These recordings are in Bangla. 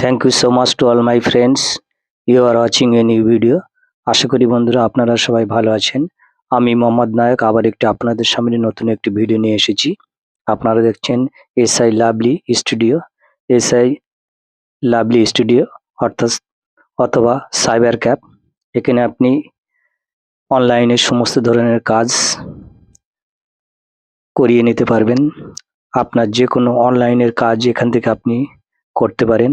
Thank you so much to all my friends you are watching a new video আশা করি বন্ধুরা আপনারা সবাই ভালো আছেন। আমি মোহাম্মদ নায়ক, আবার একটি আপনাদের সামনে নতুন একটি ভিডিও নিয়ে এসেছি। আপনারা দেখছেন S I lovely studio S I lovely studio অর্থাৎ অথবা সাইবার ক্যাপ এখানে আপনি অনলাইনে সমস্ত ধরনের কাজ করিয়ে নিতে পারবেন। আপনার যে কোনো অনলাইনের কাজ এখান থেকে আপনি করতে পারেন।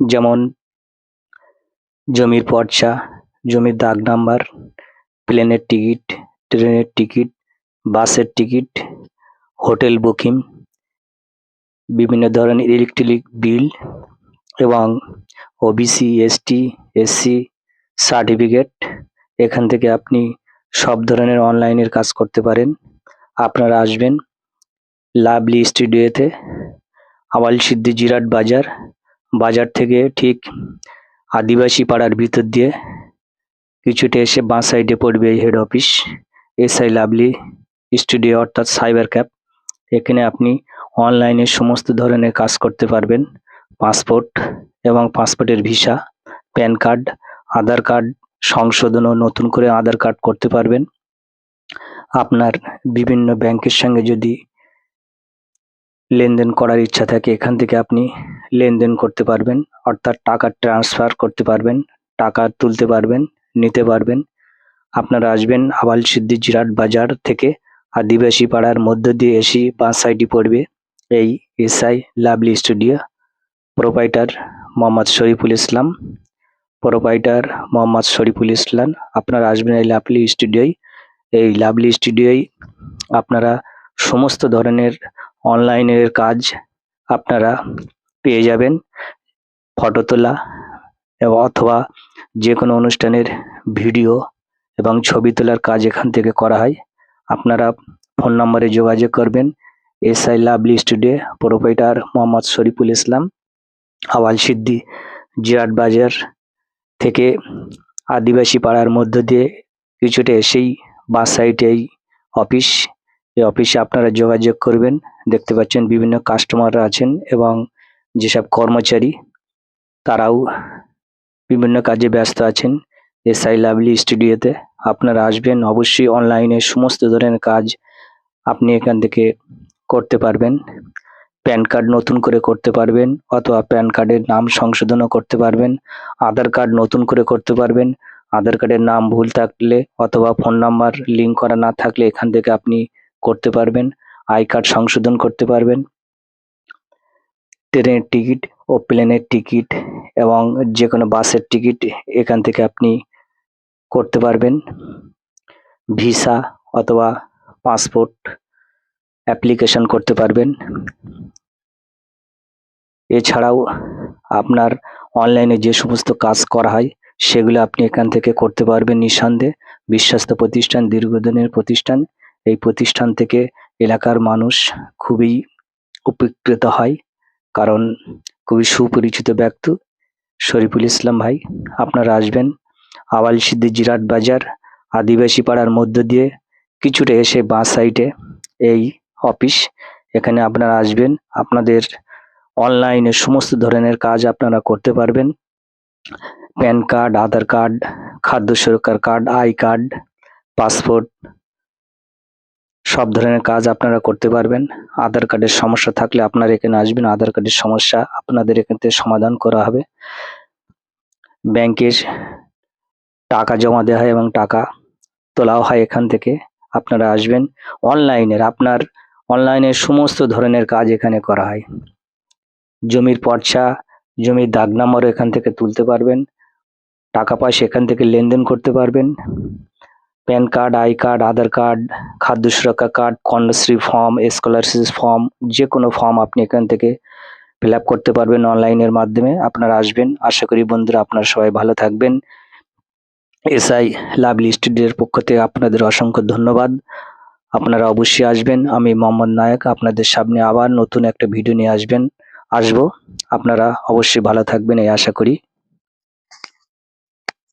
যেমন জমির পর্চা, জমির দাগ নাম্বার, প্লেনের টিকিট, ট্রেনের টিকিট, বাসের টিকিট, হোটেল বুকিং, বিভিন্ন ধরনের ইলেকট্রিক বিল এবং ওবিসি এসটি এসসি সার্টিফিকেট। এখান থেকে আপনি সব ধরনের অনলাইনের কাজ করতে পারেন। আপনারা আসবেন লাভলি স্টুডিওতে আওয়াল সিদ্ধি জিরাট বাজার। বাজার থেকে ঠিক আদিবাসী পাড়ার ভিতর দিয়ে কিছুটা এসে বাঁ সাইডে পড়বে এই head office SI lovely studio অর্থাৎ সাইবার ক্যাপ এখানে আপনি অনলাইনে সমস্ত ধরনের কাজ করতে পারবেন। পাসপোর্ট এবং পাসপোর্টের visa PAN card Aadhaar card সংশোধন ও নতুন করে আধার কার্ড করতে পারবেন। আপনার বিভিন্ন ব্যাংকের সঙ্গে যদি লেনদেন করার ইচ্ছা থাকে, এখান থেকে আপনি লেনদেন করতে পারবেন, অর্থাৎ টাকা ট্রান্সফার করতে পারবেন, টাকা তুলতে পারবেন, নিতে পারবেন। আপনারা আসবেন আবাল সিদ্ধি জিরাট বাজার থেকে আদিবাসী পাড়ার মধ্য দিয়ে এসি বাঁ সাইডে পড়বে এই SI lovely studio. Proprietor Mohammad Shariful Islam. Proprietor Mohammad Shariful Islam, আপনারা আসবেন এই লাভলি স্টুডিওয়। এই লাভলি স্টুডিওয় আপনারা সমস্ত ধরনের অনলাইনের কাজ আপনারা পেয়ে যাবেন। ফটো তোলা এবং অথবা যে কোনো অনুষ্ঠানের ভিডিও এবং ছবি তোলার কাজ এখান থেকে করা হয়। আপনারা ফোন নম্বরে যোগাযোগ করবেন। S I lovely studio proprietor Mohammad Shariful Islam, Awal Siddi, Jirat Bazar থেকে আদিবাসী পাড়ার মধ্য দিয়ে কিছুটা এসেই বাঁ সাইডে এই অফিস এই অফিসে আপনারা যোগাযোগ করবেন। দেখতে পাচ্ছেন বিভিন্ন কাস্টমাররা আছেন এবং যেসব কর্মচারী, তারাও বিভিন্ন কাজে ব্যস্ত আছেন। এসআই লাভলি স্টুডিওতে আপনারা আসবেন। অবশ্যই অনলাইনে সমস্ত ধরনের কাজ আপনি এখান থেকে করতে পারবেন। প্যান কার্ড নতুন করে করতে পারবেন অথবা প্যান কার্ডের নাম সংশোধনও করতে পারবেন। আধার কার্ড নতুন করে করতে পারবেন। আধার কার্ডের নাম ভুল থাকলে অথবা ফোন নাম্বার লিঙ্ক করা না থাকলে এখান থেকে আপনি করতে পারবেন, আই কার্ড সংশোধন করতে পারবেন, ট্রেনের টিকিট ও প্লেনের টিকিট এবং যে কোনো বাসের টিকিট এখান থেকে আপনি করতে পারবেন। ভিসা অথবা পাসপোর্ট অ্যাপ্লিকেশন করতে পারবেন। এছাড়াও আপনার অনলাইনে যে সমস্ত কাজ করা হয়, সেগুলো আপনি এখান থেকে করতে পারবেন নিঃসন্দেহে। বিশ্বস্ত প্রতিষ্ঠান, দীর্ঘদিনের প্রতিষ্ঠান এই প্রতিষ্ঠান থেকে এলাকার মানুষ খুবই উপকৃত হয়, কারণ খুবই সুপরিচিত ব্যক্তি। শরীফুল ইসলাম ভাই, আপনারা আসবেন আওয়াল সিদ্ধি জিরাট বাজার, আদিবাসী পাড়ার মধ্য দিয়ে কিছুটা এসে বাঁ সাইডে এই অফিস এখানে আপনারা আসবেন। আপনাদের অনলাইনে সমস্ত ধরনের কাজ আপনারা করতে পারবেন। প্যান কার্ড, আধার কার্ড, খাদ্য সুরক্ষার কার্ড, আই কার্ড, পাসপোর্ট সব ধরনের কাজ আপনারা করতে পারবেন। আধার কার্ডের সমস্যা থাকলে আপনারা এখানে আসবেন, আধার কার্ডের সমস্যা আপনাদের এখান থেকে সমাধান করা হবে। ব্যাংকের টাকা জমা দেওয়া হয় এবং টাকা তোলাও হয় এখান থেকে, আপনারা আসবেন। অনলাইনের, আপনার অনলাইনের সমস্ত ধরনের কাজ এখানে করা হয়। জমির পর্চা, জমির দাগ নাম্বারও এখান থেকে তুলতে পারবেন। টাকা পয়সা এখান থেকে লেনদেন করতে পারবেন। PAN card, I card, Aadhaar card, খাদ্য সুরক্ষা card, Kanyashree form, scholarship form, যে কোনো ফর্ম আপনি এখান থেকে ফিল করতে পারবেন অনলাইনের মাধ্যমে। আপনারা আসবেন। আশা করি বন্ধুরা আপনারা সবাই ভালো থাকবেন। এসআই লাভলি স্টুডিওর পক্ষ থেকে আপনাদের অসংখ্য ধন্যবাদ। আপনারা অবশ্যই আসবেন। আমি মোহাম্মদ নায়ক। আপনাদের সামনে আবার নতুন একটা ভিডিও নিয়ে আসবেন। আসব। আপনারা অবশ্যই ভালো থাকবেন, এই আশা করি।